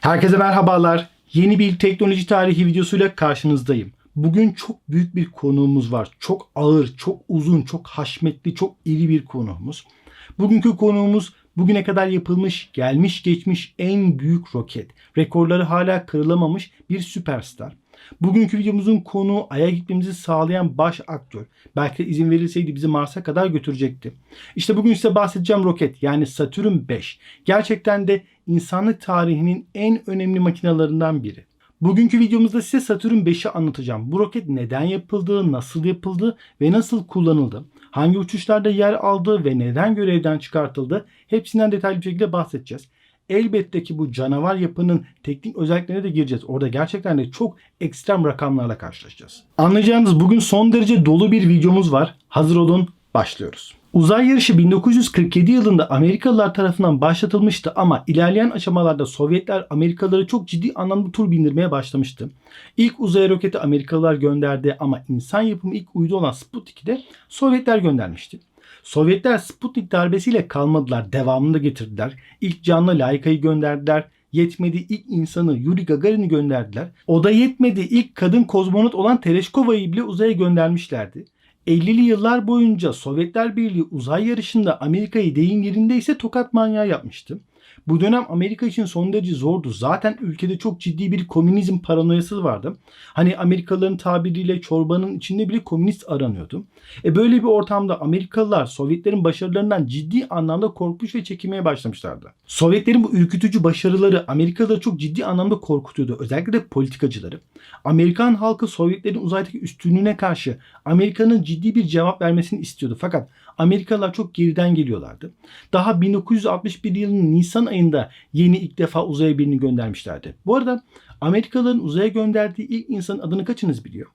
Herkese merhabalar. Yeni bir teknoloji tarihi videosuyla karşınızdayım. Bugün çok büyük bir konuğumuz var. Çok ağır, çok uzun, çok haşmetli, çok iri bir konuğumuz. Bugünkü konuğumuz bugüne kadar yapılmış, gelmiş geçmiş en büyük roket. Rekorları hala kırılamamış bir süperstar. Bugünkü videomuzun konuğu Ay'a gitmemizi sağlayan baş aktör. Belki de izin verilseydi bizi Mars'a kadar götürecekti. İşte bugün size bahsedeceğim roket yani Satürn 5. Gerçekten de insanlık tarihinin en önemli makinalarından biri. Bugünkü videomuzda size Satürn 5'i anlatacağım. Bu roket neden yapıldı, nasıl yapıldı ve nasıl kullanıldı? Hangi uçuşlarda yer aldı ve neden görevden çıkartıldı? Hepsinden detaylı bir şekilde bahsedeceğiz. Elbette ki bu canavar yapının teknik özelliklerine de gireceğiz. Orada gerçekten de çok ekstrem rakamlarla karşılaşacağız. Anlayacağınız bugün son derece dolu bir videomuz var. Hazır olun, başlıyoruz. Uzay yarışı 1947 yılında Amerikalılar tarafından başlatılmıştı ama ilerleyen aşamalarda Sovyetler Amerikalıları çok ciddi anlamda tur bindirmeye başlamıştı. İlk uzay roketi Amerikalılar gönderdi ama insan yapımı ilk uydu olan Sputnik'i de Sovyetler göndermişti. Sovyetler Sputnik darbesiyle kalmadılar, devamını getirdiler. İlk canlı Layka'yı gönderdiler. Yetmedi ilk insanı Yuri Gagarin'i gönderdiler. O da yetmedi ilk kadın kozmonot olan Tereshkova'yı bile uzaya göndermişlerdi. 50'li yıllar boyunca Sovyetler Birliği uzay yarışında Amerika'yı deyim yerindeyse tokat manyağı yapmıştı. Bu dönem Amerika için son derece zordu. Zaten ülkede çok ciddi bir komünizm paranoyası vardı. Hani Amerikalıların tabiriyle çorbanın içinde bile komünist aranıyordu. E böyle bir ortamda Amerikalılar Sovyetlerin başarılarından ciddi anlamda korkmuş ve çekinmeye başlamışlardı. Sovyetlerin bu ürkütücü başarıları Amerikalıları çok ciddi anlamda korkutuyordu. Özellikle de politikacıları. Amerikan halkı Sovyetlerin uzaydaki üstünlüğüne karşı Amerika'nın ciddi bir cevap vermesini istiyordu. Fakat Amerikalılar çok geriden geliyorlardı. Daha 1961 yılının Nisan ayında yeni ilk defa uzaya birini göndermişlerdi. Bu arada Amerikalıların uzaya gönderdiği ilk insanın adını kaçınız biliyor?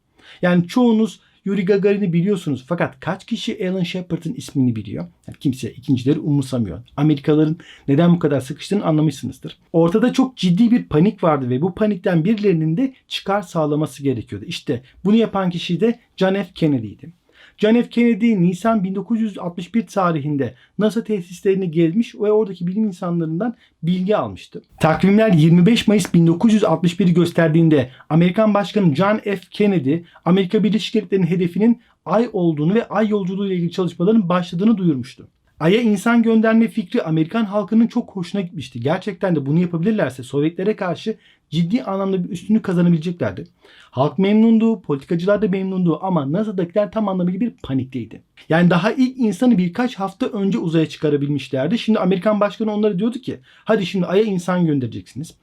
Yani çoğunuz Yuri Gagarin'i biliyorsunuz fakat kaç kişi Alan Shepard'ın ismini biliyor? Yani kimse ikincileri umursamıyor. Amerikalıların neden bu kadar sıkıştığını anlamışsınızdır. Ortada çok ciddi bir panik vardı ve bu panikten birilerinin de çıkar sağlaması gerekiyordu. İşte bunu yapan kişi de John F. Kennedy'ydi. John F. Kennedy Nisan 1961 tarihinde NASA tesislerini gezmiş ve oradaki bilim insanlarından bilgi almıştı. Takvimler 25 Mayıs 1961'i gösterdiğinde Amerikan Başkanı John F. Kennedy Amerika Birleşik Devletleri'nin hedefinin Ay olduğunu ve Ay yolculuğu ile ilgili çalışmaların başladığını duyurmuştu. Ay'a insan gönderme fikri Amerikan halkının çok hoşuna gitmişti. Gerçekten de bunu yapabilirlerse Sovyetlere karşı ciddi anlamda bir üstünlük kazanabileceklerdi. Halk memnundu, politikacılar da memnundu ama NASA'dakiler tam anlamıyla bir panikteydi. Yani daha ilk insanı birkaç hafta önce uzaya çıkarabilmişlerdi. Şimdi Amerikan başkanı onlara diyordu ki hadi şimdi Ay'a insan göndereceksiniz.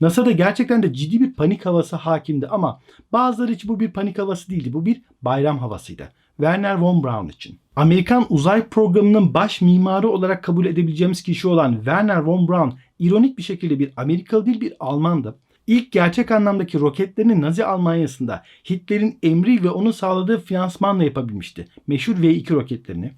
NASA'da gerçekten de ciddi bir panik havası hakimdi ama bazıları için bu bir panik havası değildi. Bu bir bayram havasıydı. Werner von Braun için. Amerikan uzay programının baş mimarı olarak kabul edebileceğimiz kişi olan Werner von Braun ironik bir şekilde bir Amerikalı değil bir Almandı. İlk gerçek anlamdaki roketlerini Nazi Almanyası'nda Hitler'in emri ve onun sağladığı finansmanla yapabilmişti. Meşhur V2 roketlerini.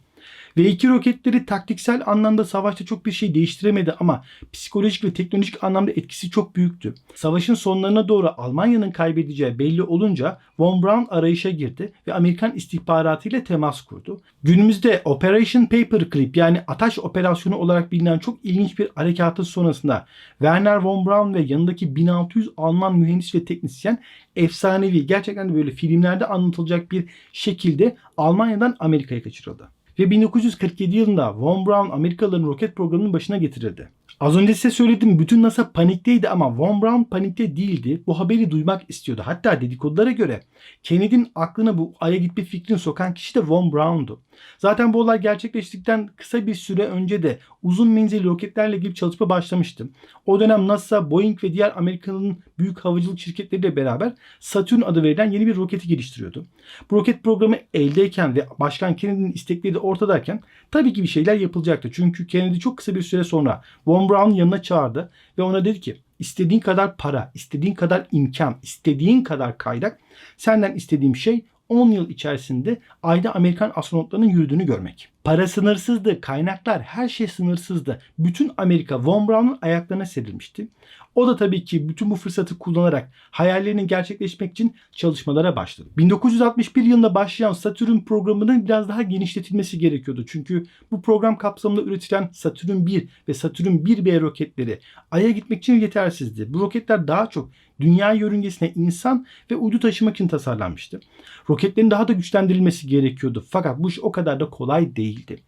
V2 roketleri taktiksel anlamda savaşta çok bir şey değiştiremedi ama psikolojik ve teknolojik anlamda etkisi çok büyüktü. Savaşın sonlarına doğru Almanya'nın kaybedeceği belli olunca Von Braun arayışa girdi ve Amerikan istihbaratı ile temas kurdu. Günümüzde Operation Paperclip yani Ataş Operasyonu olarak bilinen çok ilginç bir harekatın sonrasında Werner Von Braun ve yanındaki 1600 Alman mühendis ve teknisyen efsanevi gerçekten de böyle filmlerde anlatılacak bir şekilde Almanya'dan Amerika'ya kaçırıldı ve 1947 yılında Von Braun Amerikalıların roket programının başına getirildi. Az önce size söyledim bütün NASA panikteydi ama Von Braun panikte değildi. Bu haberi duymak istiyordu. Hatta dedikodulara göre Kennedy'nin aklına bu Ay'a gitme fikrini sokan kişi de Von Braun'du. Zaten bu olay gerçekleştikten kısa bir süre önce de uzun menzilli roketlerle ilgili çalışma başlamıştı. O dönem NASA, Boeing ve diğer Amerika'nın büyük havacılık şirketleriyle beraber Saturn adı verilen yeni bir roketi geliştiriyordu. Bu roket programı eldeyken ve Başkan Kennedy'nin istekleri de ortadayken tabii ki bir şeyler yapılacaktı. Çünkü Kennedy çok kısa bir süre sonra Von Braun yanına çağırdı ve ona dedi ki istediğin kadar para, istediğin kadar imkan, istediğin kadar kaynak senden istediğim şey 10 yıl içerisinde ayda Amerikan astronotlarının yürüdüğünü görmek. Para sınırsızdı, kaynaklar, her şey sınırsızdı. Bütün Amerika Von Braun'un ayaklarına serilmişti. O da tabii ki bütün bu fırsatı kullanarak hayallerinin gerçekleşmek için çalışmalara başladı. 1961 yılında başlayan Satürn programının biraz daha genişletilmesi gerekiyordu. Çünkü bu program kapsamında üretilen Satürn 1 ve Satürn 1B roketleri Ay'a gitmek için yetersizdi. Bu roketler daha çok dünya yörüngesine insan ve uydu taşımak için tasarlanmıştı. Roketlerin daha da güçlendirilmesi gerekiyordu. Fakat bu iş o kadar da kolay değildi.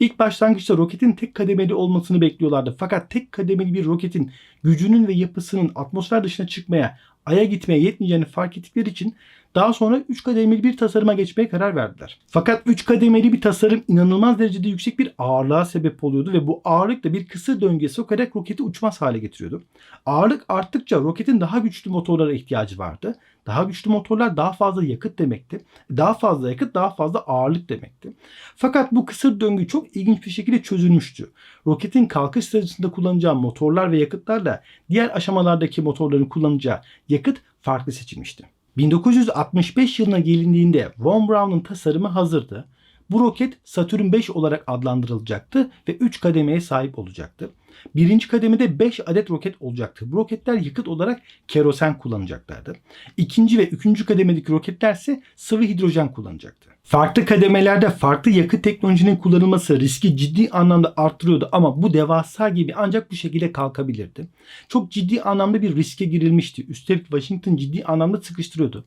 İlk başlangıçta roketin tek kademeli olmasını bekliyorlardı. Fakat tek kademeli bir roketin gücünün ve yapısının atmosfer dışına çıkmaya, Ay'a gitmeye yetmeyeceğini fark ettikleri için daha sonra 3 kademeli bir tasarıma geçmeye karar verdiler. Fakat 3 kademeli bir tasarım inanılmaz derecede yüksek bir ağırlığa sebep oluyordu ve bu ağırlık da bir kısır döngüye sokarak roketi uçmaz hale getiriyordu. Ağırlık arttıkça roketin daha güçlü motorlara ihtiyacı vardı. Daha güçlü motorlar daha fazla yakıt demekti. Daha fazla yakıt daha fazla ağırlık demekti. Fakat bu kısır döngü çok ilginç bir şekilde çözülmüştü. Roketin kalkış sırasında kullanacağı motorlar ve yakıtlarla diğer aşamalardaki motorların kullanacağı yakıt farklı seçilmişti. 1965 yılına gelindiğinde Von Braun'un tasarımı hazırdı. Bu roket Satürn 5 olarak adlandırılacaktı ve 3 kademeye sahip olacaktı. Birinci kademede 5 adet roket olacaktı. Bu roketler yakıt olarak kerosen kullanacaklardı. İkinci ve üçüncü kademedeki roketler ise sıvı hidrojen kullanacaktı. Farklı kademelerde farklı yakıt teknolojinin kullanılması riski ciddi anlamda arttırıyordu ama bu devasa gibi ancak bu şekilde kalkabilirdi. Çok ciddi anlamda bir riske girilmişti. Üstelik Washington ciddi anlamda sıkıştırıyordu.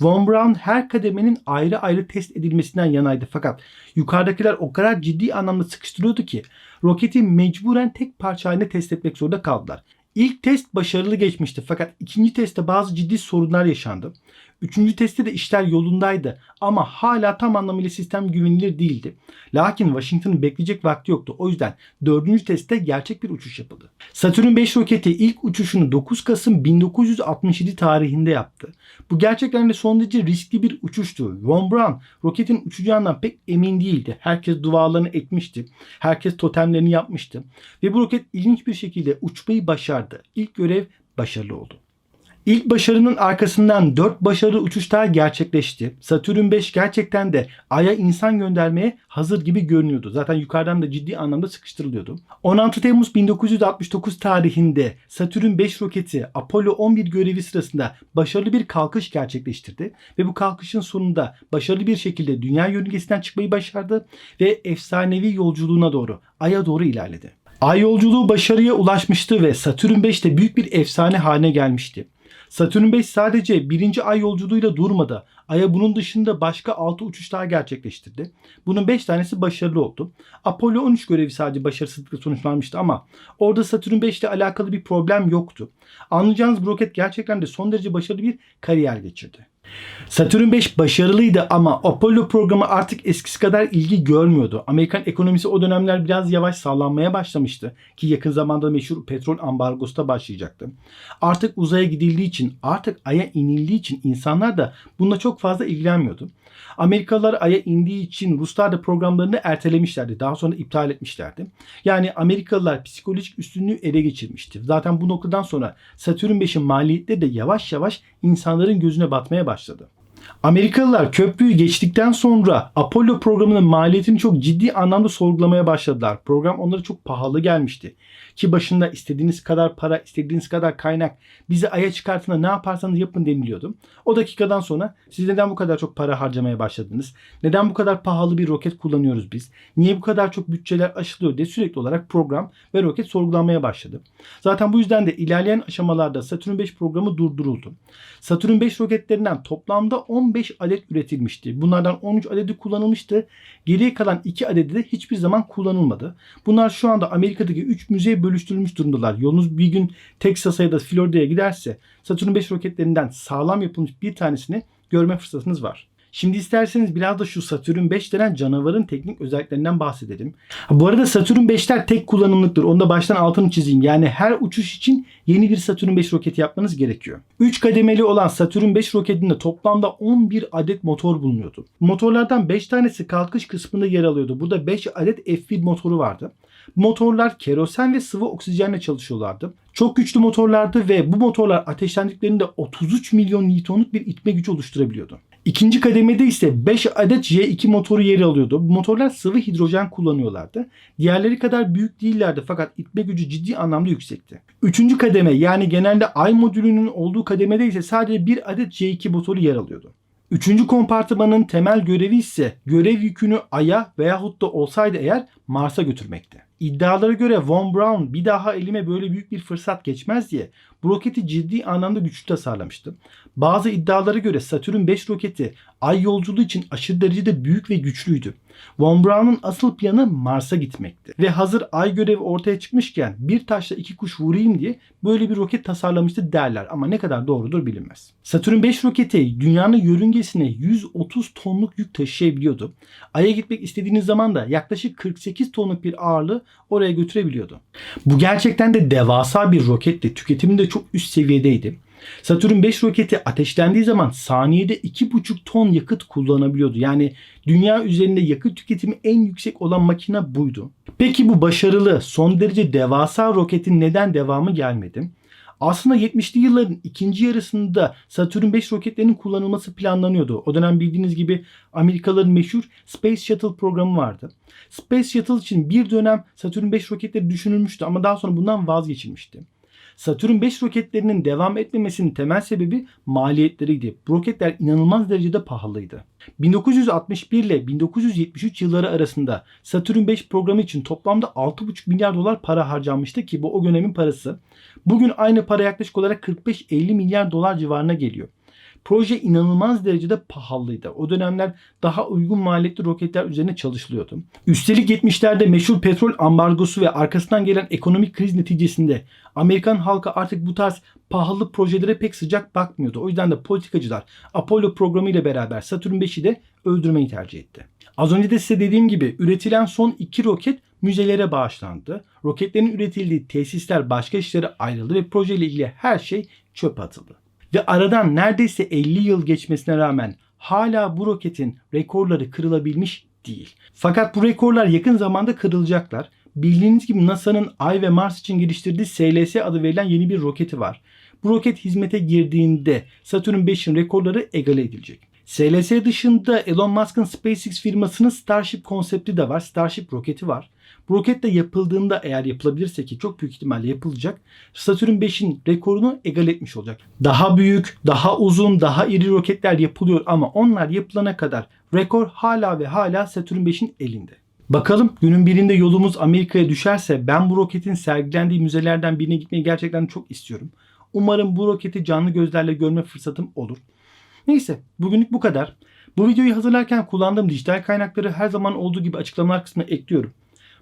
Von Braun her kademenin ayrı ayrı test edilmesinden yanaydı fakat yukarıdakiler o kadar ciddi anlamda sıkıştırıyordu ki roketi mecburen tek parça halinde test etmek zorunda kaldılar. İlk test başarılı geçmişti fakat ikinci testte bazı ciddi sorunlar yaşandı. Üçüncü testte de işler yolundaydı ama hala tam anlamıyla sistem güvenilir değildi. Lakin Washington'ın bekleyecek vakti yoktu. O yüzden dördüncü testte gerçek bir uçuş yapıldı. Saturn 5 roketi ilk uçuşunu 9 Kasım 1967 tarihinde yaptı. Bu gerçekten de son derece riskli bir uçuştu. Von Braun roketin uçacağından pek emin değildi. Herkes dualarını etmişti. Herkes totemlerini yapmıştı. Ve bu roket ilginç bir şekilde uçmayı başardı. İlk görev başarılı oldu. İlk başarının arkasından 4 başarılı uçuş daha gerçekleşti. Satürn 5 gerçekten de Ay'a insan göndermeye hazır gibi görünüyordu. Zaten yukarıdan da ciddi anlamda sıkıştırılıyordu. 16 Temmuz 1969 tarihinde Satürn 5 roketi Apollo 11 görevi sırasında başarılı bir kalkış gerçekleştirdi ve bu kalkışın sonunda başarılı bir şekilde dünya yörüngesinden çıkmayı başardı ve efsanevi yolculuğuna doğru Ay'a doğru ilerledi. Ay yolculuğu başarıya ulaşmıştı ve Satürn 5 de büyük bir efsane haline gelmişti. Satürn 5 sadece birinci ay yolculuğuyla durmadı. Ay'a bunun dışında başka 6 uçuş daha gerçekleştirdi. Bunun 5 tanesi başarılı oldu. Apollo 13 görevi sadece başarısızlıkla sonuçlanmıştı ama orada Satürn 5 ile alakalı bir problem yoktu. Anlayacağınız bu roket gerçekten de son derece başarılı bir kariyer geçirdi. Satürn 5 başarılıydı ama Apollo programı artık eskisi kadar ilgi görmüyordu. Amerikan ekonomisi o dönemler biraz yavaş sallanmaya başlamıştı ki yakın zamanda meşhur petrol ambargosu da başlayacaktı. Artık uzaya gidildiği için, artık aya inildiği için insanlar da bununla çok fazla ilgilenmiyordu. Amerikalılar Ay'a indiği için Ruslar da programlarını ertelemişlerdi. Daha sonra iptal etmişlerdi. Yani Amerikalılar psikolojik üstünlüğü ele geçirmişti. Zaten bu noktadan sonra Satürn 5'in maliyetleri de yavaş yavaş insanların gözüne batmaya başladı. Amerikalılar köprüyü geçtikten sonra Apollo programının maliyetini çok ciddi anlamda sorgulamaya başladılar. Program onlara çok pahalı gelmişti. Ki başında istediğiniz kadar para, istediğiniz kadar kaynak bizi aya çıkartın ne yaparsanız yapın deniliyordu. O dakikadan sonra siz neden bu kadar çok para harcamaya başladınız? Neden bu kadar pahalı bir roket kullanıyoruz biz? Niye bu kadar çok bütçeler aşılıyor diye sürekli olarak program ve roket sorgulanmaya başladı. Zaten bu yüzden de ilerleyen aşamalarda Saturn 5 programı durduruldu. Saturn 5 roketlerinden toplamda 15 adet üretilmişti. Bunlardan 13 adedi kullanılmıştı. Geriye kalan 2 adedi de hiçbir zaman kullanılmadı. Bunlar şu anda Amerika'daki 3 müzeye bölüştürülmüş durumdalar. Yolunuz bir gün Texas'a ya da Florida'ya giderse Saturn 5 roketlerinden sağlam yapılmış bir tanesini görme fırsatınız var. Şimdi isterseniz biraz da şu Satürn 5 denen canavarın teknik özelliklerinden bahsedelim. Bu arada Satürn 5'ler tek kullanımlıktır. Onu da baştan altını çizeyim. Yani her uçuş için yeni bir Satürn 5 roketi yapmanız gerekiyor. 3 kademeli olan Satürn 5 roketinde toplamda 11 adet motor bulunuyordu. Motorlardan 5 tanesi kalkış kısmında yer alıyordu. Burada 5 adet F1 motoru vardı. Motorlar kerosen ve sıvı oksijenle çalışıyorlardı. Çok güçlü motorlardı ve bu motorlar ateşlendiklerinde 33 milyon Newton'luk bir itme gücü oluşturabiliyordu. İkinci kademede ise 5 adet J2 motoru yer alıyordu. Bu motorlar sıvı hidrojen kullanıyorlardı. Diğerleri kadar büyük değillerdi fakat itme gücü ciddi anlamda yüksekti. Üçüncü kademe yani genelde ay modülünün olduğu kademede ise sadece bir adet J2 motoru yer alıyordu. Üçüncü kompartımanın temel görevi ise görev yükünü Ay'a veyahut da olsaydı eğer Mars'a götürmekti. İddialara göre Von Braun bir daha elime böyle büyük bir fırsat geçmez diye bu roketi ciddi anlamda güçlü tasarlamıştı. Bazı iddialara göre Satürn 5 roketi ay yolculuğu için aşırı derecede büyük ve güçlüydü. Von Braun'un asıl planı Mars'a gitmekti. Ve hazır ay görevi ortaya çıkmışken bir taşla iki kuş vurayım diye böyle bir roket tasarlamıştı derler ama ne kadar doğrudur bilinmez. Satürn 5 roketi dünyanın yörüngesine 130 tonluk yük taşıyabiliyordu. Ay'a gitmek istediğiniz zaman da yaklaşık 48 tonluk bir ağırlığı oraya götürebiliyordu. Bu gerçekten de devasa bir roketti. Tüketimi de çok üst seviyedeydi. Satürn 5 roketi ateşlendiği zaman saniyede 2,5 ton yakıt kullanabiliyordu. Yani dünya üzerinde yakıt tüketimi en yüksek olan makine buydu. Peki bu başarılı, son derece devasa roketin neden devamı gelmedi? Aslında 70'li yılların ikinci yarısında Satürn 5 roketlerinin kullanılması planlanıyordu. O dönem bildiğiniz gibi Amerikalıların meşhur Space Shuttle programı vardı. Space Shuttle için bir dönem Satürn 5 roketleri düşünülmüştü ama daha sonra bundan vazgeçilmişti. Satürn 5 roketlerinin devam etmemesinin temel sebebi maliyetleriydi. Bu roketler inanılmaz derecede pahalıydı. 1961 ile 1973 yılları arasında Satürn 5 programı için toplamda 6,5 milyar dolar para harcanmıştı ki bu o dönemin parası. Bugün aynı para yaklaşık olarak 45-50 milyar dolar civarına geliyor. Proje inanılmaz derecede pahalıydı. O dönemler daha uygun maliyetli roketler üzerine çalışılıyordu. Üstelik 70'lerde meşhur petrol ambargosu ve arkasından gelen ekonomik kriz neticesinde Amerikan halkı artık bu tarz pahalı projelere pek sıcak bakmıyordu. O yüzden de politikacılar Apollo programı ile beraber Satürn 5'i de öldürmeyi tercih etti. Az önce de size dediğim gibi üretilen son iki roket müzelere bağışlandı. Roketlerin üretildiği tesisler başka işlere ayrıldı ve projeyle ilgili her şey çöpe atıldı. Ve aradan neredeyse 50 yıl geçmesine rağmen hala bu roketin rekorları kırılabilmiş değil. Fakat bu rekorlar yakın zamanda kırılacaklar. Bildiğiniz gibi NASA'nın Ay ve Mars için geliştirdiği SLS adı verilen yeni bir roketi var. Bu roket hizmete girdiğinde Saturn 5'in rekorları egale edilecek. SLS dışında Elon Musk'ın SpaceX firmasının Starship konsepti de var. Starship roketi var. Bu roket de yapıldığında eğer yapılabilirse ki çok büyük ihtimalle yapılacak. Satürn 5'in rekorunu egal etmiş olacak. Daha büyük, daha uzun, daha iri roketler yapılıyor ama onlar yapılana kadar rekor hala ve hala Satürn 5'in elinde. Bakalım günün birinde yolumuz Amerika'ya düşerse ben bu roketin sergilendiği müzelerden birine gitmeyi gerçekten çok istiyorum. Umarım bu roketi canlı gözlerle görme fırsatım olur. Neyse bugünlük bu kadar. Bu videoyu hazırlarken kullandığım dijital kaynakları her zaman olduğu gibi açıklamalar kısmına ekliyorum.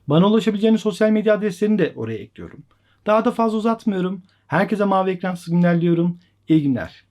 Bana ulaşabileceğiniz sosyal medya adreslerini de oraya ekliyorum. Daha da fazla uzatmıyorum. Herkese mavi ekran günler diliyorum. İyi günler.